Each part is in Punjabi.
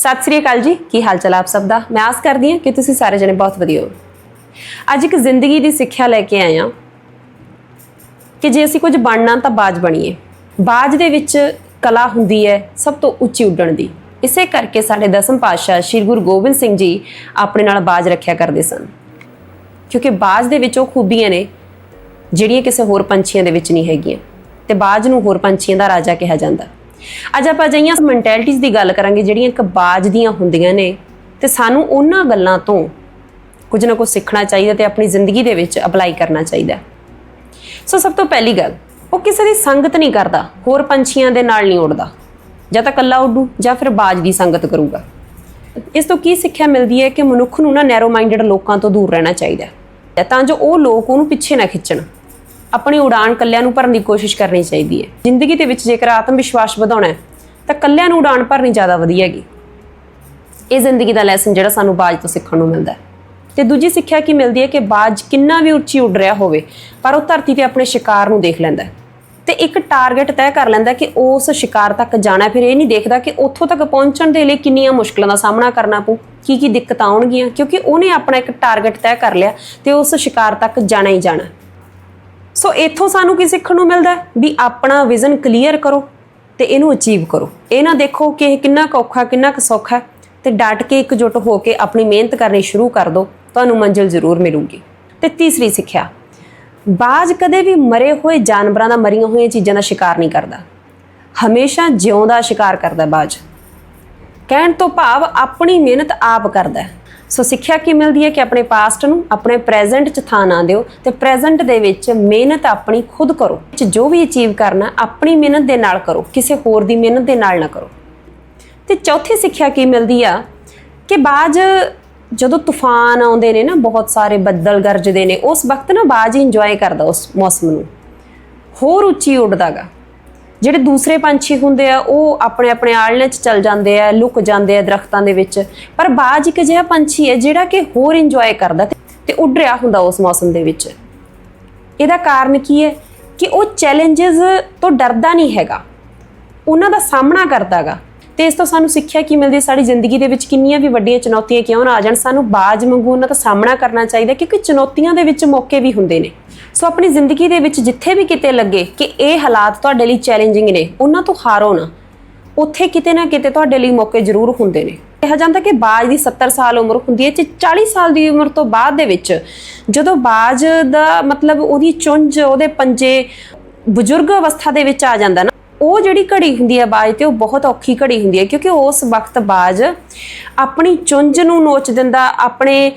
ਸਤਿ ਸ੍ਰੀ ਅਕਾਲ ਜੀ। ਕੀ ਹਾਲ ਚਾਲ ਆਪ ਸਭ ਦਾ? ਮੈਂ ਆਸ ਕਰਦੀ ਹਾਂ ਕਿ ਤੁਸੀਂ ਸਾਰੇ ਜਣੇ ਬਹੁਤ ਵਧੀਆ ਹੋ। ਅੱਜ ਇੱਕ ਜ਼ਿੰਦਗੀ ਦੀ ਸਿੱਖਿਆ ਲੈ ਕੇ ਆਏ ਹਾਂ ਕਿ ਜੇ ਅਸੀਂ ਕੁਝ ਬਣਨਾ ਤਾਂ ਬਾਜ ਬਣੀਏ। ਬਾਜ ਦੇ ਵਿੱਚ ਕਲਾ ਹੁੰਦੀ ਹੈ ਸਭ ਤੋਂ ਉੱਚੀ ਉੱਡਣ ਦੀ। ਇਸੇ ਕਰਕੇ ਸਾਡੇ ਦਸਮ ਪਾਤਸ਼ਾਹ ਸ੍ਰੀ ਗੁਰੂ ਗੋਬਿੰਦ ਸਿੰਘ ਜੀ ਆਪਣੇ ਨਾਲ ਬਾਜ ਰੱਖਿਆ ਕਰਦੇ ਸਨ। ਕਿਉਂਕਿ ਬਾਜ ਦੇ ਵਿੱਚ ਉਹ ਖੂਬੀਆਂ ਨੇ ਜਿਹੜੀਆਂ ਕਿਸੇ ਹੋਰ ਪੰਛੀਆਂ ਦੇ ਵਿੱਚ ਨਹੀਂ ਹੈਗੀਆਂ। ਤੇ ਬਾਜ ਨੂੰ ਹੋਰ ਪੰਛੀਆਂ ਦਾ ਰਾਜਾ ਕਿਹਾ ਜਾਂਦਾ। ਅੱਜ ਆਪਾਂ ਅਜਿਹੀਆਂ ਮੈਂਟੈਲਿਟੀਜ਼ ਦੀ ਗੱਲ ਕਰਾਂਗੇ ਜਿਹੜੀਆਂ ਇੱਕ ਬਾਜ ਦੀਆਂ ਹੁੰਦੀਆਂ ਨੇ ਤੇ ਸਾਨੂੰ ਉਹਨਾਂ ਗੱਲਾਂ ਤੋਂ ਕੁਝ ਨਾ ਕੁਝ ਸਿੱਖਣਾ ਚਾਹੀਦਾ ਤੇ ਆਪਣੀ ਜ਼ਿੰਦਗੀ ਦੇ ਵਿੱਚ ਅਪਲਾਈ ਕਰਨਾ ਚਾਹੀਦਾ ਸੋ ਸਭ ਤੋਂ ਪਹਿਲੀ ਗੱਲ, ਉਹ ਕਿਸੇ ਦੀ ਸੰਗਤ ਨਹੀਂ ਕਰਦਾ, ਹੋਰ ਪੰਛੀਆਂ ਦੇ ਨਾਲ ਨਹੀਂ ਉੱਡਦਾ ਜਾਂ ਤਾਂ ਇਕੱਲਾ ਉੱਡੂ, ਜਾਂ ਫਿਰ ਬਾਜ ਦੀ ਸੰਗਤ ਕਰੂਗਾ। ਇਸ ਤੋਂ ਕੀ ਸਿੱਖਿਆ ਮਿਲਦੀ ਹੈ ਕਿ ਮਨੁੱਖ ਨੂੰ ਨਾ ਨੈਰੋ ਮਾਈਂਡਡ ਲੋਕਾਂ ਤੋਂ ਦੂਰ ਰਹਿਣਾ ਚਾਹੀਦਾ ਹੈ। ਤਾਂ ਜੋ ਉਹ ਲੋਕ ਉਹਨੂੰ ਪਿੱਛੇ ਨਾ ਖਿੱਚਣ। ਆਪਣੀ ਉਡਾਨ ਕੱਲਿਆਂ ਨੂੰ ਭਰਨ ਦੀ ਕੋਸ਼ਿਸ਼ ਕਰਨੀ ਚਾਹੀਦੀ ਹੈ। ਜ਼ਿੰਦਗੀ ਦੇ ਵਿੱਚ ਜੇਕਰ ਆਤਮ ਵਿਸ਼ਵਾਸ ਵਧਾਉਣਾ ਹੈ, ਤਾਂ ਕੱਲਿਆਂ ਨੂੰ ਉਡਾਨ ਭਰਨੀ ਜ਼ਿਆਦਾ ਵਧੀਆ ਹੈਗੀ। ਇਹ ਜ਼ਿੰਦਗੀ ਦਾ ਲੈਸਨ ਜਿਹੜਾ ਸਾਨੂੰ ਬਾਜ ਤੋਂ ਸਿੱਖਣ ਨੂੰ ਮਿਲਦਾ ਹੈ। ਤੇ ਦੂਜੀ ਸਿੱਖਿਆ ਕੀ ਮਿਲਦੀ ਹੈ ਕਿ ਬਾਜ ਕਿੰਨਾ ਵੀ ਉੱਚੀ ਉੱਡ ਰਿਹਾ ਹੋਵੇ, ਪਰ ਉਹ ਧਰਤੀ ਤੇ ਆਪਣੇ ਸ਼ਿਕਾਰ ਨੂੰ ਦੇਖ ਲੈਂਦਾ ਹੈ। ਤੇ ਇੱਕ ਟਾਰਗੇਟ ਤੈਅ ਕਰ ਲੈਂਦਾ ਕਿ ਉਸ ਸ਼ਿਕਾਰ ਤੱਕ ਜਾਣਾ ਫਿਰ ਇਹ ਨਹੀਂ ਦੇਖਦਾ ਕਿ ਉੱਥੋਂ ਤੱਕ ਪਹੁੰਚਣ ਦੇ ਲਈ ਕਿੰਨੀਆਂ ਮੁਸ਼ਕਲਾਂ ਦਾ ਸਾਹਮਣਾ ਕਰਨਾ ਪਊ ਕੀ ਕੀ ਦਿੱਕਤਾਂ ਆਉਣਗੀਆਂ, ਕਿਉਂਕਿ ਉਹਨੇ ਆਪਣਾ ਇੱਕ ਟਾਰਗੇਟ ਤੈਅ ਕਰ ਲਿਆ ਤੇ ਉਸ ਸ਼ਿਕਾਰ ਤੱਕ ਜਾਣਾ ਹੀ ਜਾਣਾ ਸੋ ਇੱਥੋਂ ਸਾਨੂੰ ਕੀ ਸਿੱਖਣ ਨੂੰ ਮਿਲਦਾ ਵੀ ਆਪਣਾ ਵਿਜ਼ਨ ਕਲੀਅਰ ਕਰੋ ਤੇ ਇਹਨੂੰ ਅਚੀਵ ਕਰੋ। ਇਹ ਨਾ ਦੇਖੋ ਕਿ ਇਹ ਕਿੰਨਾ ਕੁ ਔਖਾ, ਕਿੰਨਾ ਕੁ ਸੌਖਾ ਹੈ ਤੇ ਡਟ ਕੇ ਇਕਜੁੱਟ ਹੋ ਕੇ ਆਪਣੀ ਮਿਹਨਤ ਕਰਨੀ ਸ਼ੁਰੂ ਕਰ ਦਿਓ ਤੁਹਾਨੂੰ ਮੰਜ਼ਿਲ ਜ਼ਰੂਰ ਮਿਲੂਗੀ। ਤੇ ਤੀਸਰੀ ਸਿੱਖਿਆ, ਬਾਜ ਕਦੇ ਵੀ ਮਰੇ ਹੋਏ ਜਾਨਵਰਾਂ ਦਾ ਮਰੀਆਂ ਹੋਈਆਂ ਚੀਜ਼ਾਂ ਦਾ ਸ਼ਿਕਾਰ ਨਹੀਂ ਕਰਦਾ। ਹਮੇਸ਼ਾ ਜਿਉਂਦਾ ਸ਼ਿਕਾਰ ਕਰਦਾ ਬਾਜ। ਕਹਿਣ ਤੋਂ ਭਾਵ ਆਪਣੀ ਮਿਹਨਤ ਆਪ ਕਰਦਾ ਸੋ ਸਿੱਖਿਆ ਕੀ ਮਿਲਦੀ ਹੈ ਕਿ ਆਪਣੇ ਪਾਸਟ ਨੂੰ ਆਪਣੇ ਪ੍ਰੈਜ਼ੈਂਟ 'ਚ ਥਾਂ ਨਾ ਦਿਓ ਤੇ ਪ੍ਰੈਜ਼ੈਂਟ ਦੇ ਵਿੱਚ ਮਿਹਨਤ ਆਪਣੀ ਖੁਦ ਕਰੋ ਚ ਜੋ ਵੀ ਅਚੀਵ ਕਰਨਾ ਆਪਣੀ ਮਿਹਨਤ ਦੇ ਨਾਲ ਕਰੋ, ਕਿਸੇ ਹੋਰ ਦੀ ਮਿਹਨਤ ਦੇ ਨਾਲ ਨਾ ਕਰੋ। ਤੇ ਚੌਥੀ ਸਿੱਖਿਆ ਕੀ ਮਿਲਦੀ ਆ ਕਿ ਬਾਜ ਜਦੋਂ ਤੂਫਾਨ ਆਉਂਦੇ ਨੇ ਨਾ, ਬਹੁਤ ਸਾਰੇ ਬੱਦਲ ਗਰਜਦੇ ਨੇ, ਉਸ ਵਕਤ ਨਾ ਬਾਜ ਇੰਜੋਏ ਕਰਦਾ ਉਸ ਮੌਸਮ ਨੂੰ। ਹੋਰ ਉੱਚੀ ਉੱਡਦਾਗਾ। ਜਿਹੜੇ ਦੂਸਰੇ ਪੰਛੀ ਹੁੰਦੇ ਆ, ਉਹ ਆਪਣੇ ਆਪਣੇ ਆਲਣੇ 'ਚ ਚਲ ਜਾਂਦੇ ਆ, ਲੁਕ ਜਾਂਦੇ ਆ ਦਰਖਤਾਂ ਦੇ ਵਿੱਚ। ਪਰ ਬਾਜ ਇੱਕ ਅਜਿਹਾ ਪੰਛੀ ਹੈ ਜਿਹੜਾ ਕਿ ਹੋਰ ਇੰਜੋਏ ਕਰਦਾ ਤੇ- ਤੇ ਉੱਡ ਰਿਹਾ ਹੁੰਦਾ ਉਸ ਮੌਸਮ ਦੇ ਵਿੱਚ। ਇਹਦਾ ਕਾਰਨ ਕੀ ਹੈ ਕਿ ਉਹ ਚੈਲੰਜਸ ਤੋਂ ਡਰਦਾ ਨਹੀਂ ਹੈਗਾ। ਉਹਨਾਂ ਦਾ ਸਾਹਮਣਾ ਕਰਦਾਗਾ ਤੇ ਇਸ ਤੋਂ ਸਾਨੂੰ ਸਿੱਖਿਆ ਕੀ ਮਿਲਦੀ ਸਾਡੀ ਜ਼ਿੰਦਗੀ ਦੇ ਵਿੱਚ ਕਿੰਨੀਆਂ ਵੀ ਵੱਡੀਆਂ ਚੁਣੌਤੀਆਂ ਕਿਉਂ ਨਾ ਆ ਜਾਣ, ਸਾਨੂੰ ਬਾਜ ਵਾਂਗੂ ਉਹਨਾਂ ਦਾ ਸਾਹਮਣਾ ਕਰਨਾ ਚਾਹੀਦਾ ਕਿਉਂਕਿ ਚੁਣੌਤੀਆਂ ਦੇ ਵਿੱਚ ਮੌਕੇ ਵੀ ਹੁੰਦੇ ਨੇ। ਸੋ ਆਪਣੀ ਜ਼ਿੰਦਗੀ ਦੇ ਵਿੱਚ ਜਿੱਥੇ ਵੀ ਕਿਤੇ ਲੱਗੇ ਕਿ ਇਹ ਹਾਲਾਤ ਤੁਹਾਡੇ ਲਈ ਚੈਲੰਜਿੰਗ ਨੇ, ਉਹਨਾਂ ਤੋਂ ਹਾਰੋ ਨਾ ਉੱਥੇ ਕਿਤੇ ਨਾ ਕਿਤੇ ਤੁਹਾਡੇ ਲਈ ਮੌਕੇ ਜ਼ਰੂਰ ਹੁੰਦੇ ਨੇ। ਕਿਹਾ ਜਾਂਦਾ ਕਿ ਬਾਜ ਦੀ 70 ਸਾਲ ਉਮਰ ਹੁੰਦੀ ਹੈ ਤੇ 40 ਸਾਲ ਦੀ ਉਮਰ ਤੋਂ ਬਾਅਦ ਦੇ ਵਿੱਚ ਜਦੋਂ ਬਾਜ ਦਾ ਮਤਲਬ ਉਹਦੀ ਚੁੰਝ, ਉਹਦੇ ਪੰਜੇ ਬਜ਼ੁਰਗ ਅਵਸਥਾ ਦੇ ਵਿੱਚ ਆ ਜਾਂਦਾ ਨਾ ਉਹ ਜਿਹੜੀ ਘੜੀ ਹੁੰਦੀ ਹੈ ਬਾਜ ਤੇ ਉਹ ਬਹੁਤ ਔਖੀ ਘੜੀ ਹੁੰਦੀ ਹੈ, ਕਿਉਂਕਿ ਉਸ ਵਕਤ ਬਾਜ ਆਪਣੀ ਚੁੰਝ ਨੂੰ ਨੋਚ ਦਿੰਦਾ, ਆਪਣੇ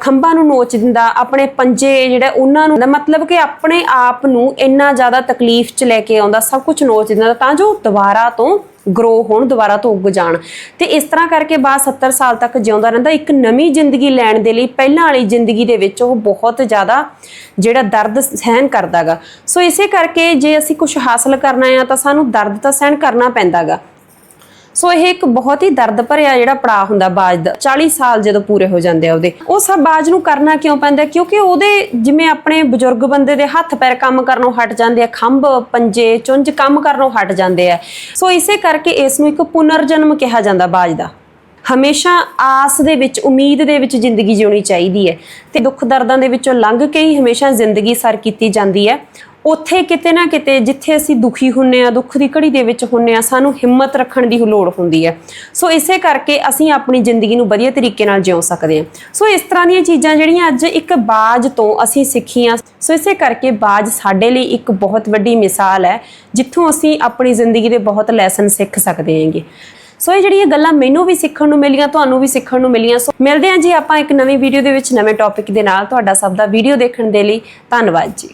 ਖੰਭਾਂ ਨੂੰ ਨੋਚ ਦਿੰਦਾ, ਆਪਣੇ ਪੰਜੇ ਜਿਹੜਾ ਉਹਨਾਂ ਨੂੰ ਮਤਲਬ ਕਿ ਆਪਣੇ ਆਪ ਨੂੰ ਇੰਨਾ ਜ਼ਿਆਦਾ ਤਕਲੀਫ 'ਚ ਲੈ ਕੇ ਆਉਂਦਾ, ਸਭ ਕੁਝ ਨੋਚ ਦਿੰਦਾ, ਤਾਂ ਜੋ ਦੁਬਾਰਾ ਤੋਂ ਗਰੋ ਹੋਣ ਦੁਬਾਰਾ ਤੋਂ ਉੱਗ ਜਾਣ। ਤੇ ਇਸ ਤਰ੍ਹਾਂ ਕਰਕੇ ਬਾਅਦ 70 ਸਾਲ ਤੱਕ ਜਿਉਂਦਾ ਰਹਿੰਦਾ, ਇੱਕ ਨਵੀਂ ਜ਼ਿੰਦਗੀ ਲੈਣ ਦੇ ਲਈ ਪਹਿਲਾਂ ਵਾਲੀ ਜ਼ਿੰਦਗੀ ਦੇ ਵਿੱਚ ਉਹ ਬਹੁਤ ਜ਼ਿਆਦਾ ਜਿਹੜਾ ਦਰਦ ਸਹਿਨ ਕਰਦਾਗਾ। ਸੋ ਇਸੇ ਕਰਕੇ ਜੇ ਅਸੀਂ ਕੁਝ ਹਾਸਲ ਕਰਨਾ ਆ ਤਾਂ ਸਾਨੂੰ ਦਰਦ ਤਾਂ ਸਹਿਨ ਕਰਨਾ ਪੈਂਦਾਗਾ। ਸੋ ਇਹ ਇੱਕ ਬਹੁਤ ਹੀ ਦਰਦ ਭਰਿਆ ਜਿਹੜਾ ਪੜਾਅ ਹੁੰਦਾ ਬਾਜ ਦਾ। 40 ਸਾਲ ਜਦੋਂ ਪੂਰੇ ਹੋ ਜਾਂਦੇ ਆ ਉਹਦੇ। ਉਹ ਸਭ ਬਾਜ ਨੂੰ ਕਰਨਾ ਕਿਉਂ ਪੈਂਦਾ? ਕਿਉਂਕਿ ਉਹਦੇ ਜਿਵੇਂ ਆਪਣੇ ਬਜ਼ੁਰਗ ਬੰਦੇ ਦੇ ਹੱਥ ਪੈਰ ਕੰਮ ਕਰਨੋਂ ਹਟ ਜਾਂਦੇ ਆ, ਖੰਭ, ਪੰਜੇ, ਚੁੰਝ ਕੰਮ ਕਰਨੋਂ ਹਟ ਜਾਂਦੇ ਆ। ਸੋ ਇਸੇ ਕਰਕੇ ਇਸ ਨੂੰ ਇੱਕ ਪੁਨਰ ਜਨਮ ਕਿਹਾ ਜਾਂਦਾ ਬਾਜ ਦਾ। ਹਮੇਸ਼ਾ ਆਸ ਦੇ ਵਿੱਚ, ਉਮੀਦ ਦੇ ਵਿੱਚ ਜ਼ਿੰਦਗੀ ਜਿਉਣੀ ਚਾਹੀਦੀ ਹੈ। ਤੇ ਦੁੱਖ ਦਰਦਾਂ ਦੇ ਵਿੱਚੋਂ ਲੰਘ ਕੇ ਹੀ ਹਮੇਸ਼ਾ ਜ਼ਿੰਦਗੀ ਸਰ ਕੀਤੀ ਜਾਂਦੀ ਹੈ। ਉੱਥੇ ਕਿਤੇ ਨਾ ਕਿਤੇ ਜਿੱਥੇ ਅਸੀਂ ਦੁਖੀ ਹੁੰਨੇ ਆ, ਦੁੱਖ ਦੀ ਘੜੀ ਦੇ ਵਿੱਚ ਹੁੰਨੇ ਆ, ਸਾਨੂੰ ਹਿੰਮਤ ਰੱਖਣ ਦੀ ਲੋੜ ਹੁੰਦੀ ਹੈ। ਸੋ ਇਸੇ ਕਰਕੇ ਅਸੀਂ ਆਪਣੀ ਜ਼ਿੰਦਗੀ ਨੂੰ ਵਧੀਆ ਤਰੀਕੇ ਨਾਲ ਜਿਉ ਸਕਦੇ ਹਾਂ। ਸੋ ਇਸ ਤਰ੍ਹਾਂ ਦੀਆਂ ਚੀਜ਼ਾਂ ਜਿਹੜੀਆਂ ਅੱਜ ਇੱਕ ਬਾਜ ਤੋਂ ਅਸੀਂ ਸਿੱਖੀਆਂ, ਸੋ ਇਸੇ ਕਰਕੇ ਬਾਜ ਸਾਡੇ ਲਈ ਇੱਕ ਬਹੁਤ ਵੱਡੀ ਮਿਸਾਲ ਹੈ, ਜਿੱਥੋਂ ਅਸੀਂ ਆਪਣੀ ਜ਼ਿੰਦਗੀ ਦੇ ਬਹੁਤ ਲੈਸਨ ਸਿੱਖ ਸਕਦੇ ਹਾਂਗੇ। ਸੋ ਇਹ ਜਿਹੜੀਆਂ ਗੱਲਾਂ ਮੈਨੂੰ ਵੀ ਸਿੱਖਣ ਨੂੰ ਮਿਲੀਆਂ, ਤੁਹਾਨੂੰ ਵੀ ਸਿੱਖਣ ਨੂੰ ਮਿਲੀਆਂ, ਸੋ ਮਿਲਦੇ ਹਾਂ ਜੀ ਆਪਾਂ ਇੱਕ ਨਵੀਂ ਵੀਡੀਓ ਦੇ ਵਿੱਚ ਨਵੇਂ ਟੌਪਿਕ ਦੇ ਨਾਲ। ਤੁਹਾਡਾ ਸਭ ਦਾ ਵੀਡੀਓ ਦੇਖਣ ਦੇ ਲਈ ਧੰਨਵਾਦ ਜੀ।